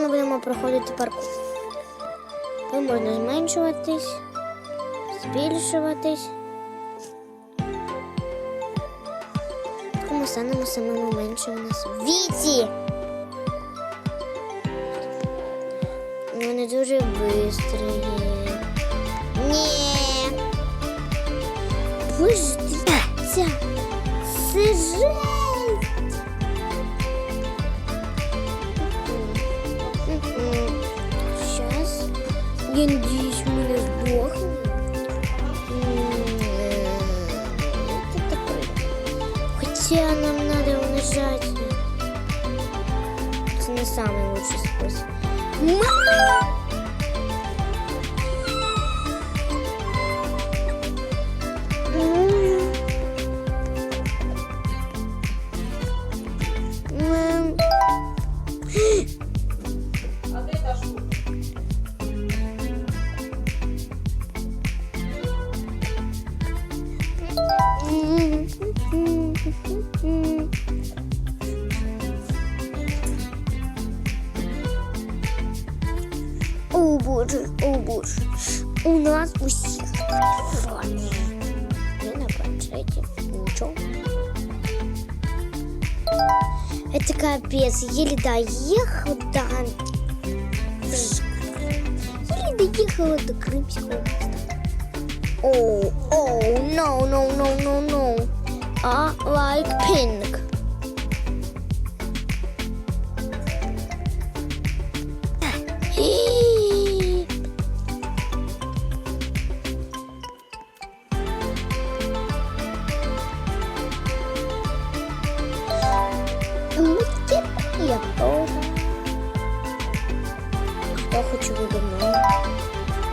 Ми будемо проходити паркур. Ви можна зменшуватись, збільшуватись. Ми станемо самими меншими на світі. Вони дуже бистрі. Ні. Ви ж Я надеюсь, мы не сдохнем. Это такое. Хотя нам надо унижать. Это не самый лучший способ. Мама! О боже, о боже. У нас усіх телефони. Не на планшеті. Нічого. Это капец. Еле доехал до... Еле доехала до Крымского моста. О, о, no, no, no, no, no. I like pink. Я тоже. Хто хоче виборно?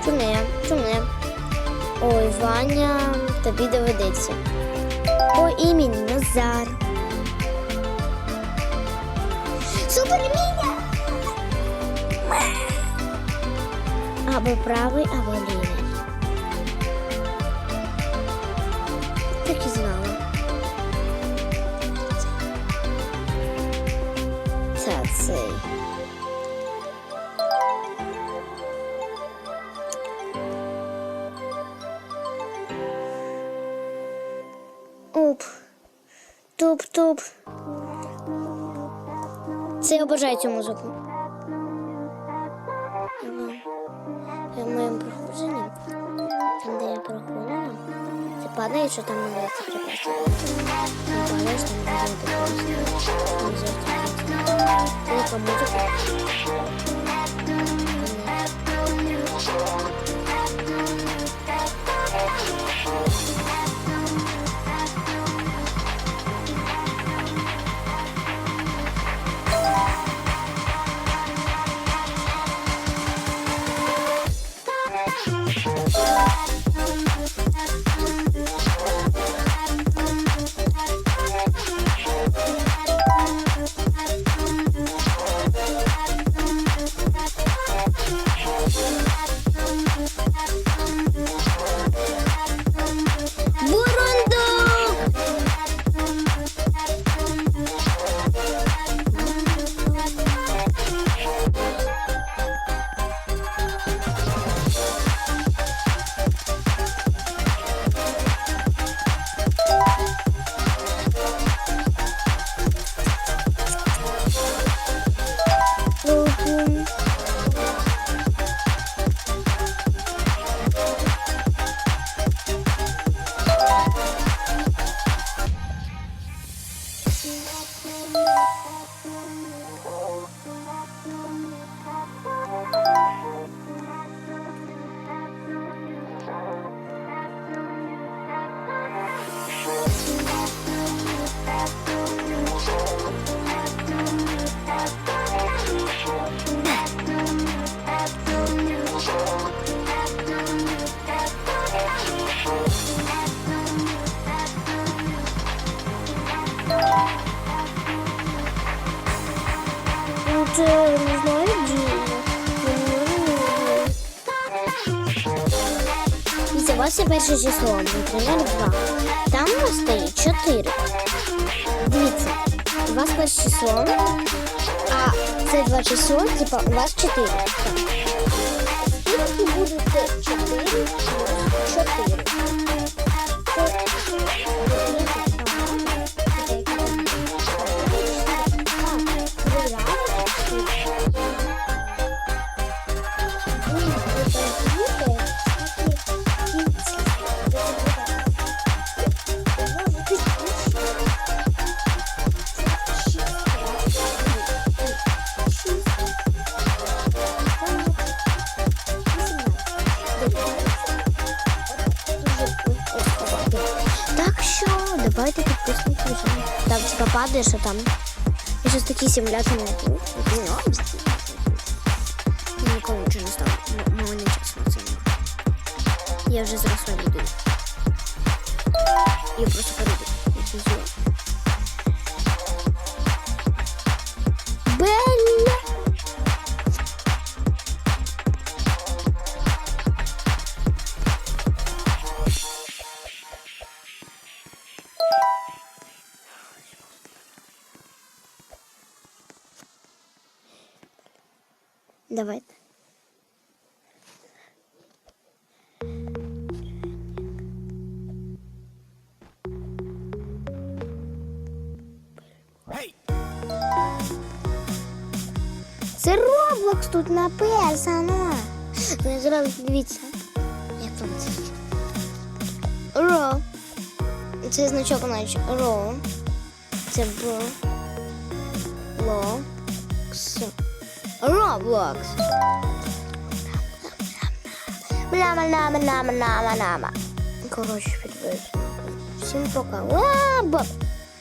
Чуне, чуне. Ой, Ваня, тобі доведеться. По імені Назар. Суперміня! Або правий, або лівий. Так і знала. Це цей. Оп. Туп-туп. Це я обожаю цю музику. В моєму там, де я проходила, це падає, що там не це припасти. Ти падаєш, там не буде просто. Це яка музика. Бурундук! Ось перше число, наприклад, 2. Там у нас стоїть 4. Дивіться, у вас перше число, а це два число, типа у вас 4. Тут будуть 4. Що давайте підписуйтесь вже. Там типа падає, що там. Я щось такі симулятори на кину. Я ніколи нічого не став. Не чесно це. Я вже зросла людина. Я просто перейду. Давайте. Це Roblox тут написано. Ви зразу дивіться. Як вам це? Ро. Це значок значить Ро. Це Б. Локс. Roblox. Бляма-ляма-ляма-ляма-ляма. Коротше, підвищено. Всім пока. А, баб.